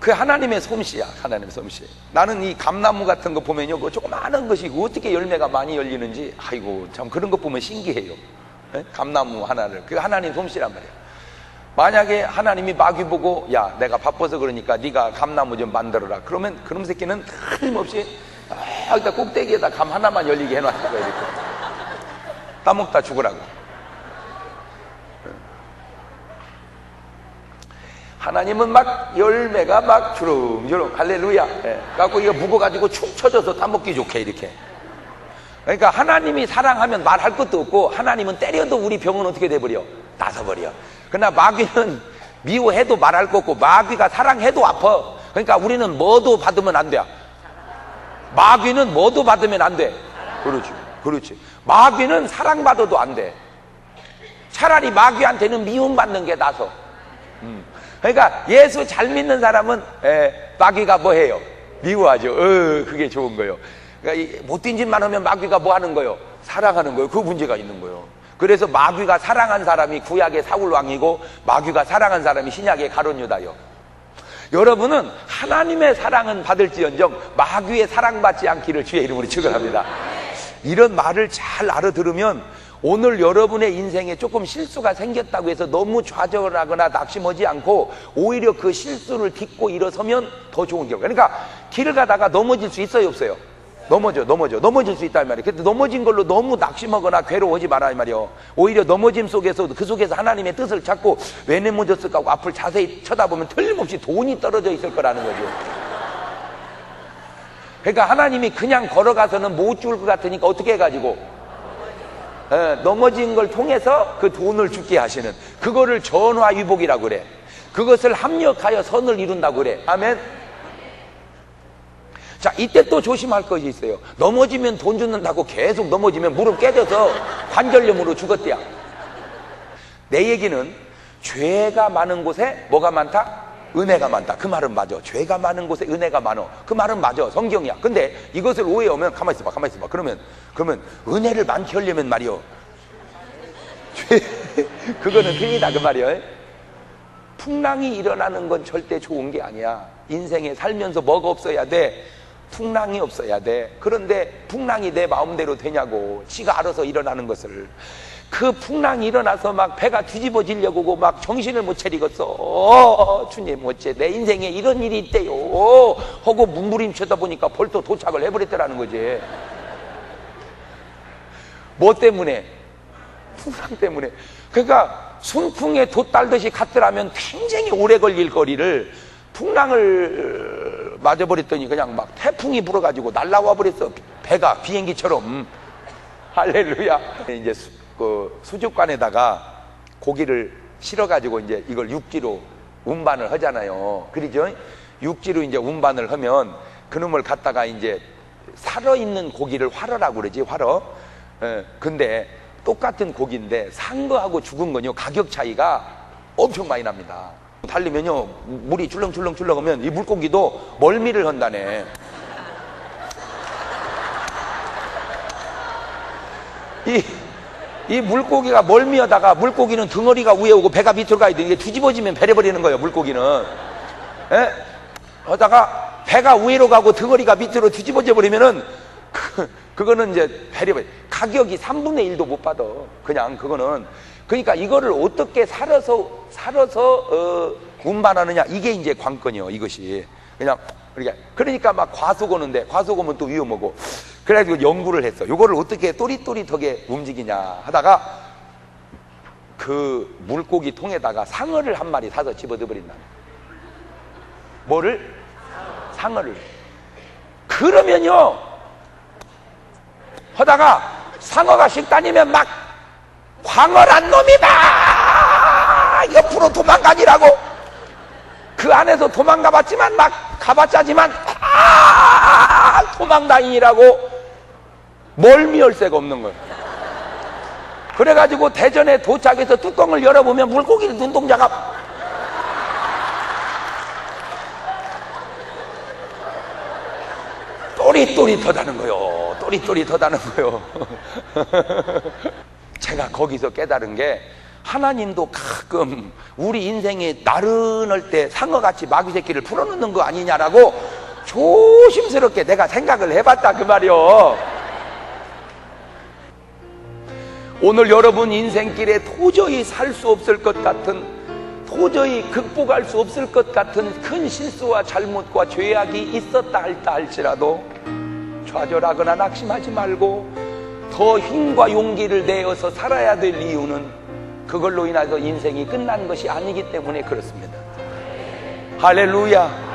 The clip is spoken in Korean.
그 하나님의 솜씨야 하나님의 솜씨. 나는 이 감나무 같은 거 보면요 그 조그마한 것이 어떻게 열매가 많이 열리는지 아이고 참 그런 것 보면 신기해요. 예? 감나무 하나를. 그 하나님 솜씨란 말이야. 만약에 하나님이 마귀 보고 야 내가 바빠서 그러니까 네가 감나무 좀 만들어라. 그러면 그놈 새끼는 틀림없이 아, 여기다 꼭대기에다 감 하나만 열리게 해놨을 거야 이렇게. 따먹다 죽으라고 하나님은 막 열매가 막 주렁주렁 할렐루야. 예. 갖고 이거 묵어가지고 축 쳐져서 따먹기 좋게 이렇게. 그러니까 하나님이 사랑하면 말할 것도 없고 하나님은 때려도 우리 병은 어떻게 돼버려? 나서버려. 그러나 마귀는 미워해도 말할 거 없고 마귀가 사랑해도 아파. 그러니까 우리는 뭐도 받으면 안 돼 마귀는 뭐도 받으면 안 돼. 그렇지 그렇지. 마귀는 사랑받아도 안 돼. 차라리 마귀한테는 미움받는 게 나서. 음. 그러니까 예수 잘 믿는 사람은 에, 마귀가 뭐 해요? 미워하죠. 어, 그게 좋은 거예요. 그러니까 못된 짓만 하면 마귀가 뭐 하는 거예요? 사랑하는 거예요. 그 문제가 있는 거예요. 그래서 마귀가 사랑한 사람이 구약의 사울 왕이고 마귀가 사랑한 사람이 신약의 가론 유다요. 여러분은 하나님의 사랑은 받을지언정 마귀의 사랑받지 않기를 주의 이름으로 축원합니다. 이런 말을 잘 알아들으면 오늘 여러분의 인생에 조금 실수가 생겼다고 해서 너무 좌절하거나 낙심하지 않고 오히려 그 실수를 딛고 일어서면 더 좋은 경우. 그러니까 길을 가다가 넘어질 수 있어요, 없어요? 넘어져, 넘어져. 넘어질 수 있단 말이에요. 근데 넘어진 걸로 너무 낙심하거나 괴로워하지 말아, 이 말이에요. 오히려 넘어짐 속에서, 그 속에서 하나님의 뜻을 찾고 왜 넘어졌을까 하고 앞을 자세히 쳐다보면 틀림없이 돈이 떨어져 있을 거라는 거죠. 그러니까 하나님이 그냥 걸어가서는 못 줄 것 같으니까 어떻게 해가지고 예, 넘어진 걸 통해서 그 돈을 죽게 하시는 그거를 전화위복이라고 그래. 그것을 합력하여 선을 이룬다고 그래. 아멘. 자 이때 또 조심할 것이 있어요. 넘어지면 돈 죽는다고 계속 넘어지면 무릎 깨져서 관절염으로 죽었대야 내 얘기는 죄가 많은 곳에 뭐가 많다? 은혜가 많다. 그 말은 맞아. 죄가 많은 곳에 은혜가 많어. 그 말은 맞아. 성경이야. 근데 이것을 오해하면 가만히 있어봐. 가만히 있어봐. 그러면 그러면 은혜를 많게 하려면 말이요. 죄 그거는 틀리다 그 말이요. 풍랑이 일어나는 건 절대 좋은 게 아니야. 인생에 살면서 뭐가 없어야 돼? 풍랑이 없어야 돼. 그런데 풍랑이 내 마음대로 되냐고. 지가 알아서 일어나는 것을. 그 풍랑이 일어나서 막 배가 뒤집어지려고 막 정신을 못 차리겠어. 어, 주님 어째 내 인생에 이런 일이 있대요. 하고 문부림쳐다 보니까 벌써 도착을 해버렸더라는 거지. 뭐 때문에? 풍랑 때문에. 그러니까 순풍에 돛 달듯이 갔더라면 굉장히 오래 걸릴 거리를 풍랑을 맞아버렸더니 그냥 막 태풍이 불어가지고 날라와 버렸어. 배가 비행기처럼. 할렐루야. 이제 그 수족관에다가 고기를 실어가지고 이제 이걸 육지로 운반을 하잖아요. 그러죠? 육지로 이제 운반을 하면 그놈을 갖다가 이제 살아있는 고기를 활어라고 그러지, 활어. 예, 근데 똑같은 고기인데 산 거하고 죽은 거요 가격 차이가 엄청 많이 납니다. 달리면요, 물이 출렁출렁출렁 하면 이 물고기도 멀미를 한다네. 이, 이 물고기가 멀미하다가 물고기는 덩어리가 위에 오고 배가 밑으로 가야 돼. 이게 뒤집어지면 배려버리는 거예요, 물고기는. 예? 하다가 배가 위로 가고 덩어리가 밑으로 뒤집어져 버리면은 그, 그거는 이제 배려버려. 가격이 3분의 1도 못 받아. 그냥 그거는. 그러니까 이거를 어떻게 살아서, 살아서, 어, 운반하느냐. 이게 이제 관건이요, 이것이. 그냥, 그러니까, 그러니까 막 과속 오는데, 과속 오면 또 위험하고. 그래가지고 연구를 했어. 요거를 어떻게 또릿또릿하게 움직이냐 하다가 그 물고기 통에다가 상어를 한 마리 사서 집어넣어 버린다. 뭐를? 상어를. 그러면요. 하다가 상어가 식다니면 막 광어란 놈이다! 옆으로 도망가니라고 그 안에서 도망가 봤지만 막 가봤자지만 아 도망다니라고 멀미 열쇠가 없는 거예요. 그래가지고 대전에 도착해서 뚜껑을 열어보면 물고기 눈동자가 또릿또릿하다는 거요. 또릿또릿하다는 거요. 제가 거기서 깨달은 게 하나님도 가끔 우리 인생이 나른할 때 상어같이 마귀 새끼를 풀어놓는 거 아니냐라고 조심스럽게 내가 생각을 해봤다 그 말이요. 오늘 여러분 인생길에 도저히 살 수 없을 것 같은 도저히 극복할 수 없을 것 같은 큰 실수와 잘못과 죄악이 있었다 할다 할지라도 좌절하거나 낙심하지 말고 더 힘과 용기를 내어서 살아야 될 이유는 그걸로 인해서 인생이 끝난 것이 아니기 때문에 그렇습니다. 할렐루야.